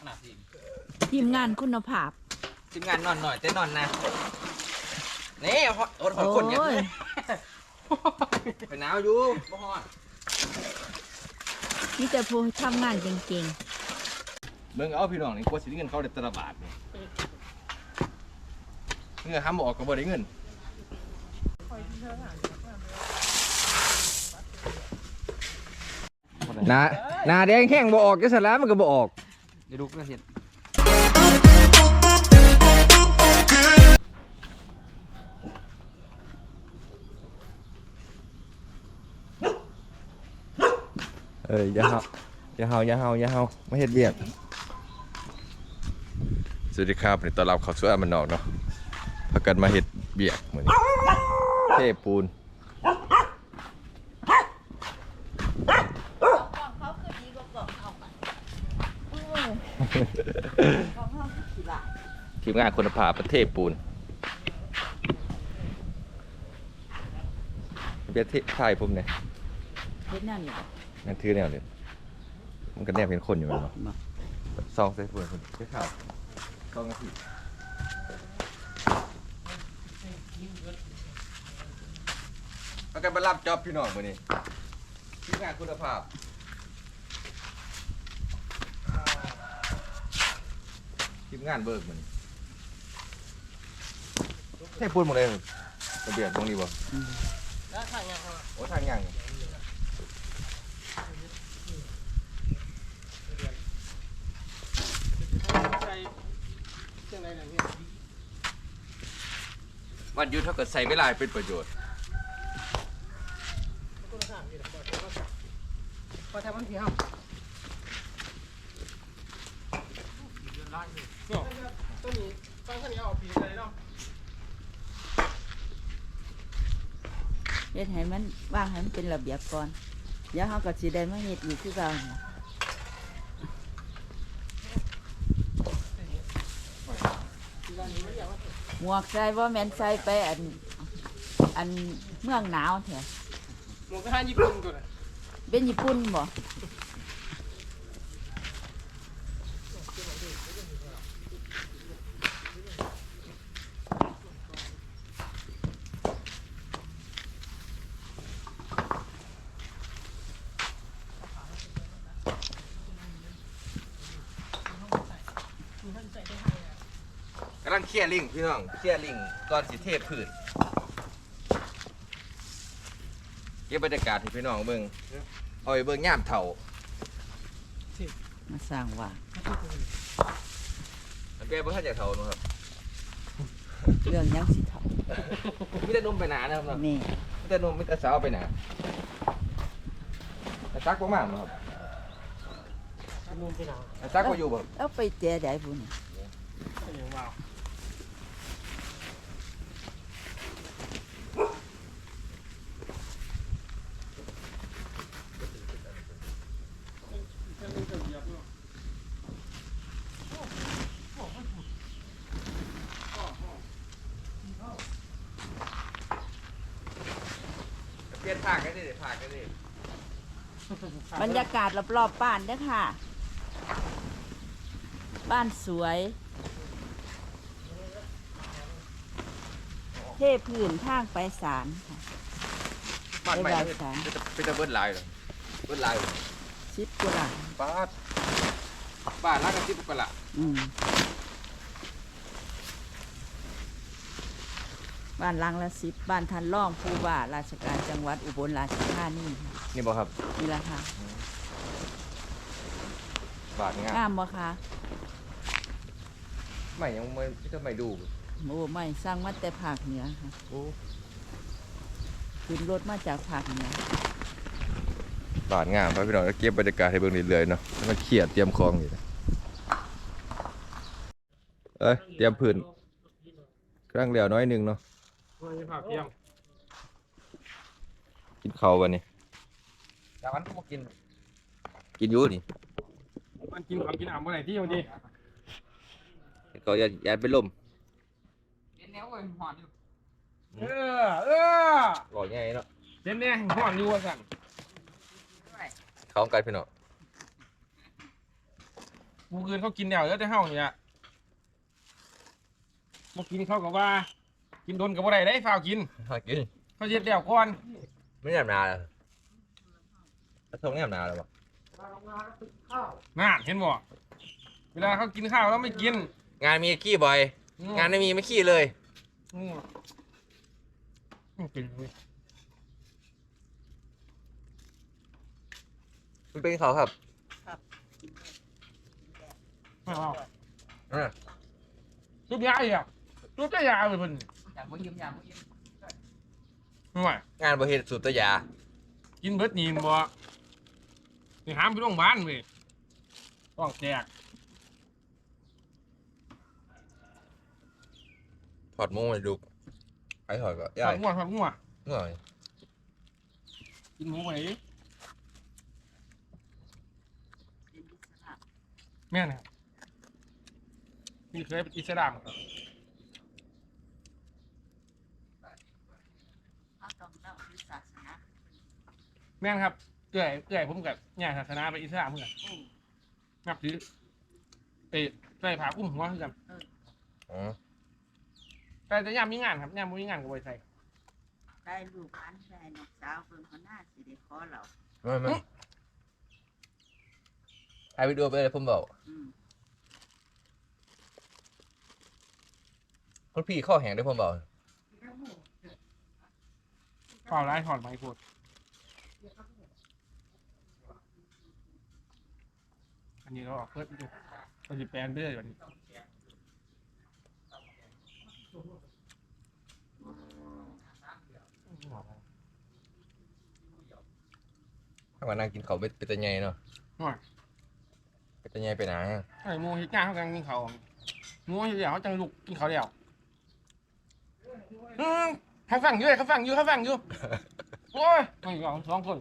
ขนาดสิทีมงานคุณภาพทีมงานนอนหน่อยแต่นอนนะนี่ฮอดอดฮอดโอ้คนเนี่ยยไปหนาวอยู่บ่ฮอดนี่จะผู้ทำงานเก่งเบิ่งเอาพี่น้องนี่กว่าสิได้เงินเขาได้แตละบาทนี่เงื่อห้ามออกก็บ่ได้เงินหนาหนาแดงแข้งบ่ออกจะสลามันก็บ่ออก เดี๋ยวดูก็เห็นเอ้ยอย่าเฮาอย่าเฮาอย่าเฮาอย่าเฮามาเฮ็ดเวียกสวัสดีครับนี่ต้อนรับเข้าสู่อามันนอกเนาะพากันมาเฮ็ดเบียกมื้อนี้เทปูน งานคุณภาพประเทศปูนเบียร์ที่ถ่ายผมเนี่ยๆเฮ็ดแนวนี้บ่นั่นถือแนวเลยมันก็แนบเป็นคนอยู่แมันบ่ซองใส่ปูนคนใช่ข่าวซองนาทีประกันไปรับจ็อบพี่น้องมื้อนี้ทีมงานคุณภาพทีมงานเบิกมื้อนี้ เทปูนหมดเลยระเบียบตรงนี้บ่โอ้ทางยังวันหยุดเท่ากับใส่เวลาให้เป็นประโยชน์พอทำมันเพียงตัวนี้ต้องขันนี้เอาปีเลยเนาะ เฮ็ดให้มันวางให้มันเป็นระเบียบก่อนเดี๋ยวเฮาก็สิได้มาเฮ็ดอีกคือเก่าน่ะหมวกใส่บ่แม่นใส่ไปอัน อันเมืองหนาวแท้หมูกระทะญี่ปุ่นก่อนเป็นญี่ปุ่นบ่ กำลัง เคลียร์ลิงพี่น้องเคลียร์ลิงก่อนสิเทพืชเก็บบรรยากาศให้พี่น้องเบิ่งเอาไปเบิ่งย่ามเฒ่ามาสร้างว่าแล้วแกเบิ่งท่านจากเฒ่าเนาะครับเรื่องหยังสิเฒ่ามีแต่นมไปหนานะครับเนาะนี่มีแต่นมมีแต่สาวไปหนาแต่ซักบ่มาเนาะครับนุ่มไปหนาวแต่ซักบ่อยู่บ่เอาไปแจได้บุญ อย่างว้าว เปลี่ยนภาคกันดิภาคกันดิบรรยากาศรอบๆบ้านเด้อค่ะ บ้านสวย เทพื้นทางไปศาลค่ะ บ้านใหม่ได้เป็นได้เป็นแต่เบิดหลายเหรอเบิดหลายเหรอชิดกุหลาบป้าดบ้านหลังกันสิบกว่าละอืม บ้านหลังละสิบบ้านทันล่องผู้ว่าราชการจังหวัดอุบลราชธานีค่ะนี่บ่ครับนี่ละค่ะบาทงามงามบ่คะไม่ยังไม่จะไม่ดูโอ้ไม่สร้างมาแต่ภาคเหนือค่ะโอ้ขึ้นรถมาจากภาคเหนือบาทงามครับพี่น้องเก็บบรรยากาศให้เบิ่งเรื่อยๆเนาะให้มันเครียดเตรียมของอยู่นะเอ้ยเตรียมพื้นกำลังเหลียวน้อยหนึงเนาะ มันจะผักเพียงกินข้าววันนี้แต่วันก็บ่กินกินอยู่นี่มันกินของกินอ่ำเมื่อไหร่ที่วันนี้ก็อย่าอย่าไปล่มเล่นแนวเว้ยหอนอยู่เออเออรอใหญ่เนาะเล่นเนี่ยห่อนอยู่ว่าสั่นเข้ากันพี่น้องกูคืนเขากินแล้วแล้วแต่เฮาเนี่ยบ่กินเขาก็ว่า กินโดนก็บ่ได้ได้ฝ้าวกินหากินเขาเฮ็ดแล้วก่อนไม่แนบนาเลยกระทงแนบนาเลยปะน่าเห็นบ่เวลาเขากินข้าวแล้วไม่กินงานมีขี้บ่อยอืมงานไม่มีไม่ขี้เลยอืมอืมกินเว้ยมันเป็นเขาครับไม่เอาอะ ซุปยาอีกอะซุปแต่ยาเลยเพิ่น อยากบ่ยิ้มอยากบ่ยิ้มไม่ไหวงานบริเหตุสูบตะยากินเบิดนีนบ่นี่หามไปโรงพยาบาลเว้ยต้องแจกถอดมุ้งเลยดูไอ้ถอดก็ทย่ายอดงัวทอดงัวเหนื่อยกินหมูไปดิแม่นครับนี่เคยเป็นอิสลามเอาต้องเล่าคือศาสนา แม่นครับเกื่อยเกื่อยผมกับเนี่ยศาสนาเป็นอิสลามเหมือนกันอืมนับถือเอ้ยใส่ผ้าคลุ้มหัวคือกันอ๋อแต่จะยามมีงานครับยามบ่มีงานก็บ่ได้ใส่ ได้ลูกอันได้น้องสาวเบิ่งเขาหน้าสิได้ขอเราไม่ไม่ถ่ายวิดีโอไปเลยผมบอกอืมคนพี่ข้อแหงด้วยผมบอก เปล่าร้ายถอดไม้โคตร อันนี้เราออกเพิ่มดูเราสิแปลนไปเรื่อยแบบนี้ถ้าวันนั่งกินเขาวเป็นเป็นตะไงเนาะหน่อยเป็นตะไงไปไหนไอ้หมูเฮ็ดงานเขากำลังกินเขาวหมูเฮ็ดแล้วเขาจังลุกกินเขาวแล้วอืมเขาฟังอยู่เลยเขาฟังอยู่เขาฟังอยู่ โอ้ยไม่ยอมสองคน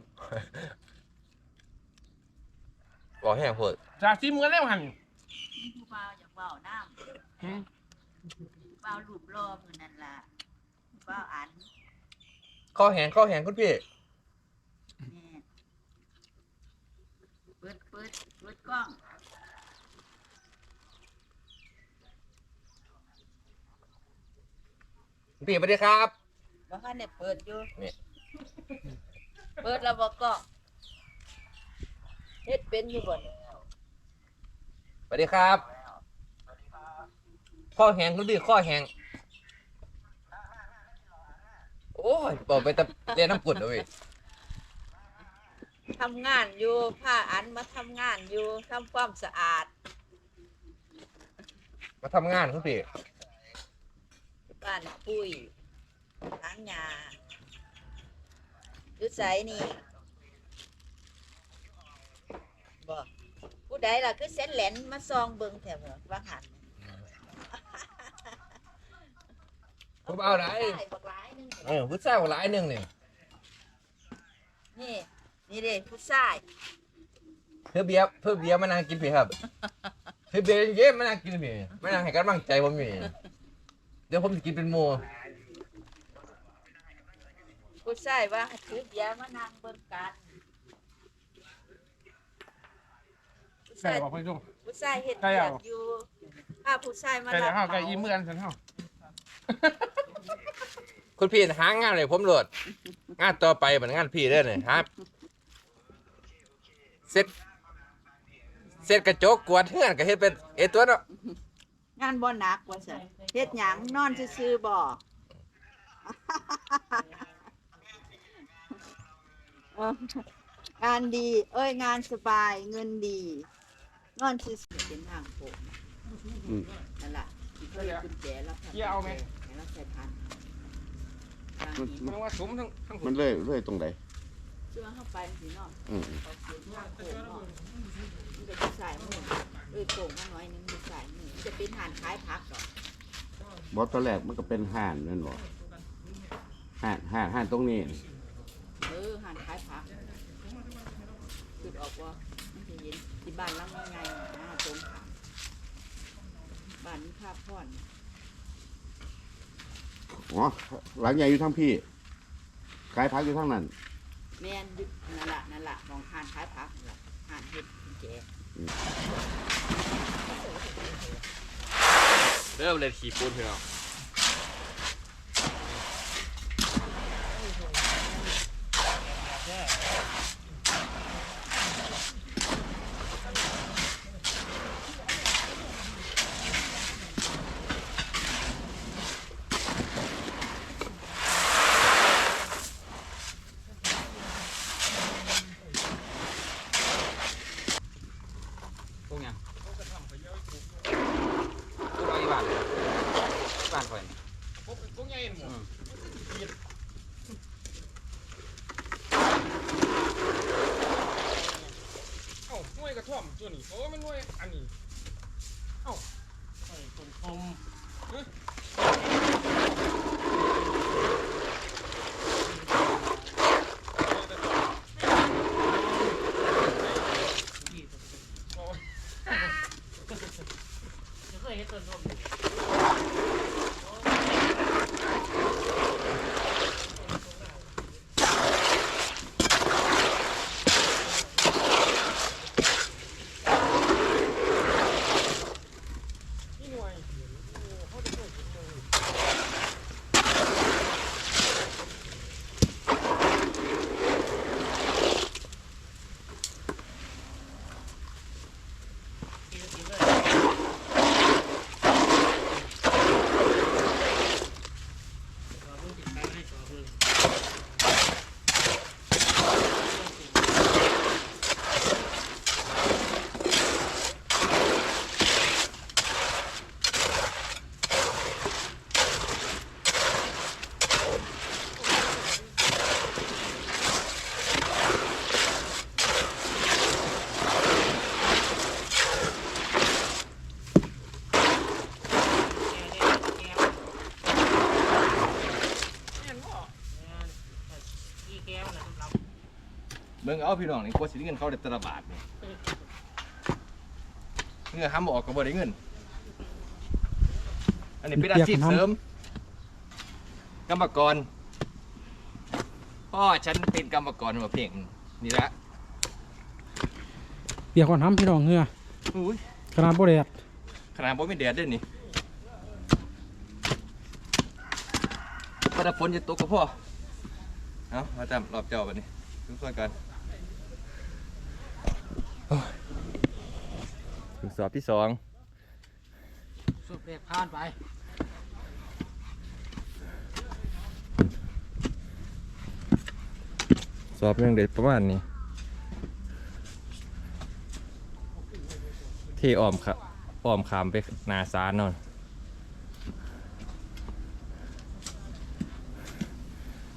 บอกแห้งโพดจากซีมือแล้วหันมีผู้บ่าวอยากเว้าน้ำหืมผู้บ่าวรูปรอมื้อนั่นล่ะผู้บ่าวอันข้อแหงข้อแหงคุณพี่แม่เปิดเปิดเปิดกล้องคุณพี่สวัสดีครับ บ่ทันได้เปิดอยู่นี่ เปิดแล้วบ่กล้องเฮ็ดเป็นอยู่บ่เนี่ยสวัสดีครับ ข้อแหงคุณพี่ข้อแหงโอ้ยบอกไปแต่เรียนน้ำกุดเลย ทำงานอยู่ผ้าอันมาทำงานอยู่ทำความสะอาดมาทำงานคุณพี่ บ้านปุ้ยล้างยา อยู่ไสนี่บ่ผู้ใดล่ะคือเส้นแหลนมาซองเบิ่งแถวว่าหันผมเอาไหนด้บักหลายหนึงเออผู้ชายคนหลายหนึ่งนี่นี่นี่เด้ผู้ชายเพื่อเบียร์เพื่อเบียร์มานั่งกินพี่ครับเพื่อเบียร์เย็นๆมานั่งกินพี่มานั่งให้กำลังใจผมพี่เดี๋ยวผมจะกินเป็นหมู ผู้ชายว่าถือเบียร์มานั่งเบิ่งกันผู้ใช่ชายบอกเพื่อนช่วงผู้ชายเฮ็ดใช่เบียเอา กอยู่ถ้าผู้ชายมาใกล้รัแล้บวเฮาเขาใกล้อีเมื่อนฉันเฮาคุณพี่หางานเลยผมโหลด งานต่อไปเหมือนงานพี่เด้อเนี่ยครับเสร็จเสร็จกระจกกวาดเฮือนก็เฮ็ดเป็นเอตัวเนาะงานบ่หนักว่าซั่นเฮ็ดหยังนอนซื่อๆบ่เอองานดี เอ้ย งานสบาย เงินดีนอนซื่อๆเป็นทางผมนั่นล่ะที่เคยกุญแจแล้วค่ะเกี่ยวเอาไหมให้เราใส่ทันทางนี้มันว่าสมทั้งทั้งคมันนเลยเลยตรงไหนช่วงเข้าไปสิเนาะอืมเขาเขียนว่าโค้งเนาะมันจะเป็นสายมือเอ้ยโค้งมาหน่อยหนึงเป็นสายมือมันจะเป็นหานขายผักดอกบอสตอนแรกมันก็เป็นห่านนั่นบ่ห่านห่านห่านตรงนี้เออหานขายผักคือออกว่ามันจะเย็นที่บ้านหลังใหญ่ๆนะตรงขามบ้านนี้ภาพพ่อนอ๋อหลังใหญ่อยู่ทั้งพี่ขายพักอยู่ทั้งนั้นแม่นอยึดนั่นละนั่นละมองหานขายผักนั่นล่ะหานเห็ดกุญแจอเริ่มเลยขี่ปูนพี่น้อง พวกยังพวกเราอีบ้านเลยบ้านข่อย พวกพวกใหญ่หมดเอ้าหน่วยกระท่ อมตัวนี้โอ้มันหน่วยอันนี้ เอ้าไอ้ต้นคมเฮ้ยโอ้ย นี่หน่วยโอ้เขาจะช่วยผมเลยเห็นบ่ เบิ่งเอาพี่น้องนี่กว่าสิได้เงินเขาได้แตละบาทนี่เงื่อห้ามออกก็บ่ได้เงิน อันนี้เป็นอาชีพเสริม กรรมกรพ่อฉันเป็นกรรมกรมาเพียงนี่ละเปียกก่อนทำพี่น้องเหงืออุ้ยขนาดบ่แดดขนาดบ่มีแดดด้วยนี่พอถ้าฝนจะตกก็พอเอามาจำรอบเจ้าบัดนี้ทุกคนกันโอ้ยถึง สอบที่สองสุดแดดผ่านไปสอบยังเด็ดประมาณนี้ที่อ้อมครับอ้อมขามไปหนาซานนอน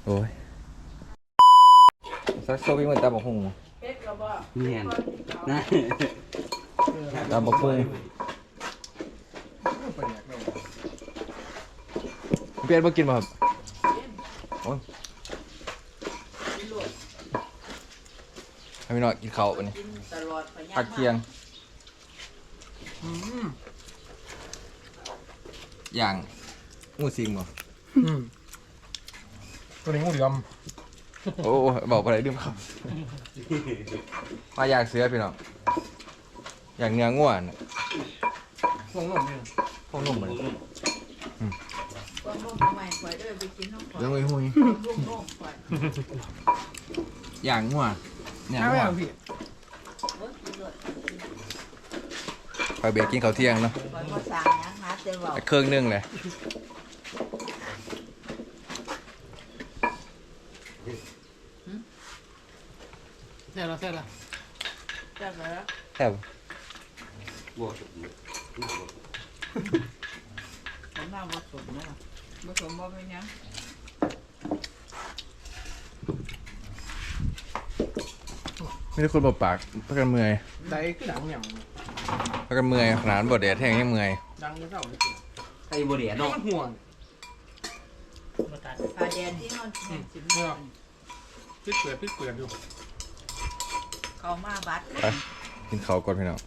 โอ้ยสักโซวิ่งมันตามบอกหงเป็ดเราบ่เนียนนะ ตามบอกหงเปียนมากินมาครับโอ้ยให้พี่น้อยกินข้าววันนี้กินตลอดพะพักเที่ยงอืมอย่างงูสิงบ่อืมตัวนี้งูเหลือมโอ้บอกอะไรดื่มครับ มาอยากเสือพี่น้อง อยากเนื้อง่วนน่ะพวกนุ่มนี่พวกนุ่มเหมือนก็นุ่มใหม่ข่อยเด้อไปกินน้องข่อยเรื่องไอ้หุยนุ่มนุ่มข่อยอย่างง่วนเนี่ยเอาง่วเอานพี่โอ้ยกินเลยไปเบียร์กินข้าวเที่ยงเนาะข่อยบ่สั่งหยังหาแต่เว้าเครื่องนึงเลยแซ่บแล้วแซ่บแล้วจักเหรอแซ่บ ผมมาบ่สมนะบ่สมบ่เป็นหยังไม่ได้คนบอกปากพักกันเมื่อยได้คือดังอย่างพักกันเมื่อยขนาดบดแดดแห้งยังเมื่อยดังนี่เท่าเลยใครบ่เดียดน้อเนาะงห่วงปลาแดนที่นอนแห้งสิบเนี่ยพิษเปลือกพิษเปลือกอยู่เข้ามาบัดไปกินข้าวก่อนพี่น้อง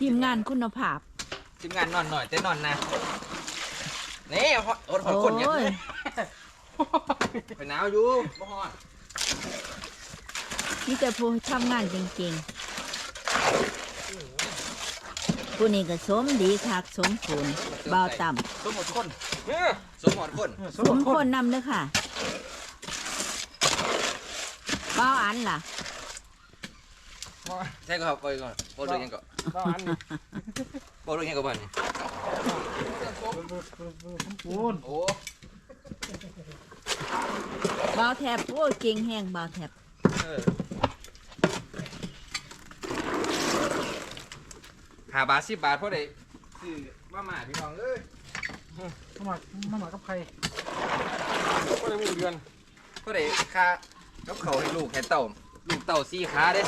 ทีมงานคุณภาพทีมงานนอนหน่อยแต่นอนนะนี่ฮอดอดหอดคนเนี่ยโอ้ยไปหนาวอยู่บ่ฮอดนี่แต่ผู้ทำงานจริงๆผู้นี้ก็สมดีคักสมผลเบาต่สมหมดคนเออสมหมดคนำสมคนนำเด้อค่ะเบาอันล่ะ ใช่ก็ครับไปก่อนโบเรื่องยังก่อนบ้านนี่โบเรื่องยังก่อนบ้านนี่ปูนโอ้เบาแทบโอ้ยเก่งแห้งเบาแทบเออหาบาทสิบบาทเพราะได้ซื้อมาหมาพี่น้องเอ้ยมาหมักมาหมักกับใครก็ได้หมู่เดือนเพราะได้ค่ากับเขาวให้ลูกให้เต่าลูกเต่าสี่ขาเด้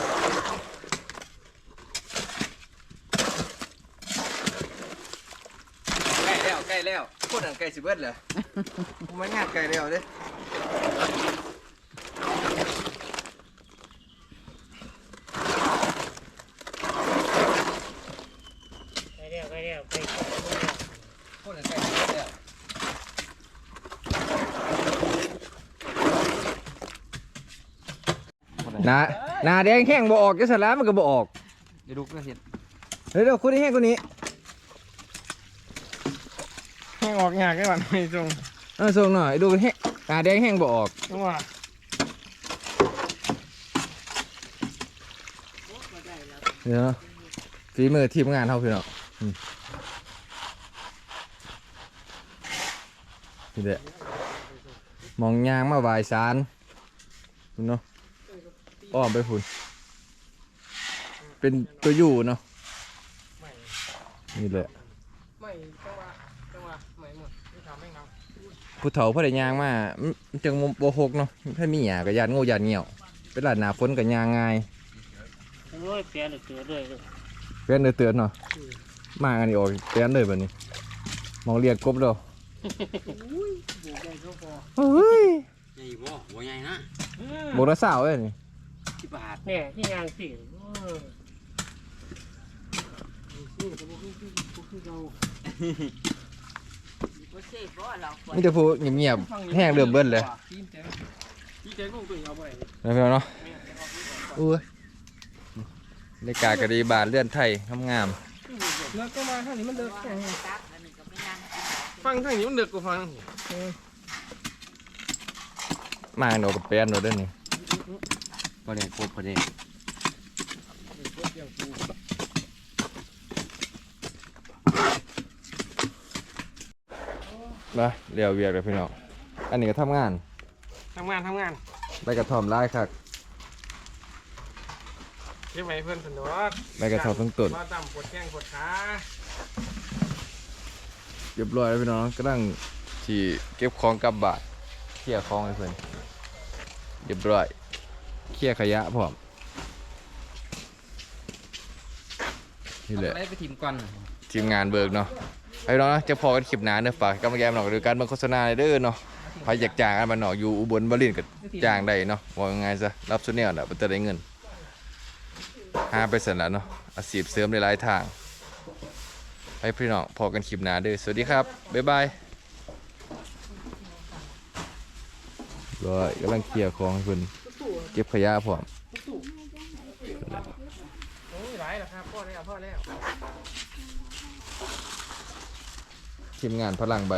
ใกล้ แล้วใกล้แล้วพูดอันใกล้สิเบิดเลยผมไม่งานใกล้แล้วเด้ไปเรียวไปเรียวไปพูดอันใกล้สิเบิดแล้วนานาแดงแห้งบ่ออกจะสลามันก็บ่ออกเดี๋ยวดูกันเห็นเดี๋ยวคุณแห้งคนนี้ แห้ง ออกยากแค่วันไม่จงเออส่งหน่อยดูแห้งนาแดงแห้งบ่ออกจังหวะเดี๋ยวนะฝีมือทีมงานเท่าพี่น้องอืมนี่แหละมองยางมาบายสารคุณเนาะอ้อมไปพุ่นเป็นตัวอยู่เนาะไม่นี่แหละ ไม่จังหวะจังหวะไม่หมดไม่ทำไม่ท ผู้เฒ่าผู้ใดยางมามันจังโบหกเนาะถ้ามีหยาก็ยานงูยานเหี่ยวเป็นหลาดหนาฝนก็ยางง่ายโอ้ยเปลี่ยนเตือนเลยเพื่อนเตือนๆเนาะมากันนี่ออกเตือนเลยแบบนี้ มองเรียกกบแล้วเฮ้ยใหญ่บ่บ่ใหญ่นะโบกระสาวเอ้ยนี่ที่บาทเนี่ยที่ยางสิ มีแต่ผู้เงียบๆแห้งเริ่มเบิ้ลเลยำพี่แจ๊คพี่แจ๊คต้องตัวเอาไปนะพี่น้องเนาะอุ้ยเลกากระดีบาทเลื่อนไทยงามแล้วก็มาทางนี้มันเดือดตักอันนี้ก็ไม่นั่งกินฟังทางนี้มันเดือดกว่าฟังๆมาหนูกับแปนหนูเด้วยนี่บ่ได้ครบบ่ได้ มาเรียวเวียกเลยพี่น้องอันนี้ก็ทำงานทำงานทำงานใบกระท่อมไล่คักเก็บไว้เพื่อนสนุกใบกระท่อมทั้งต้นมาต่ำปวดแข้งปวดขาเรียบร้อยแล้วพี่น้องก็ตั้งที่เก็บของกลับบาทเคลียร์ของให้เพื่อนเรียบร้อยเคลียร์ขยะพร้อมนี่แหละไปทีมก่อน ทีมงานเบิกเนาะ ไปน้องนะจะพอกันคลิปหนาเนอะฝากกำลังใจมาหน่อยดูการเบิ่งโฆษณาเด้อเนาะใครอยากจ้างอันมาหนอกอยู่อุบลบรินทร์ก็จ้างได้เนาะว่ายังไงซะรับสุดแนวน่ะมันจะได้เงินห้าไปเสร็จแล้วเนาะอาชีพเสริมในหลายทางให้พี่น้องพอกันคลิปหนาเด้อสวัสดีครับบ๊ายบายรอยกำลังเคลียร์ของให้เพิ่นเก็บขยะพร้อม โอ้ยหลายแล้วครับพ่อแล้วพ่อแล้ว ทีมงานพลังใบ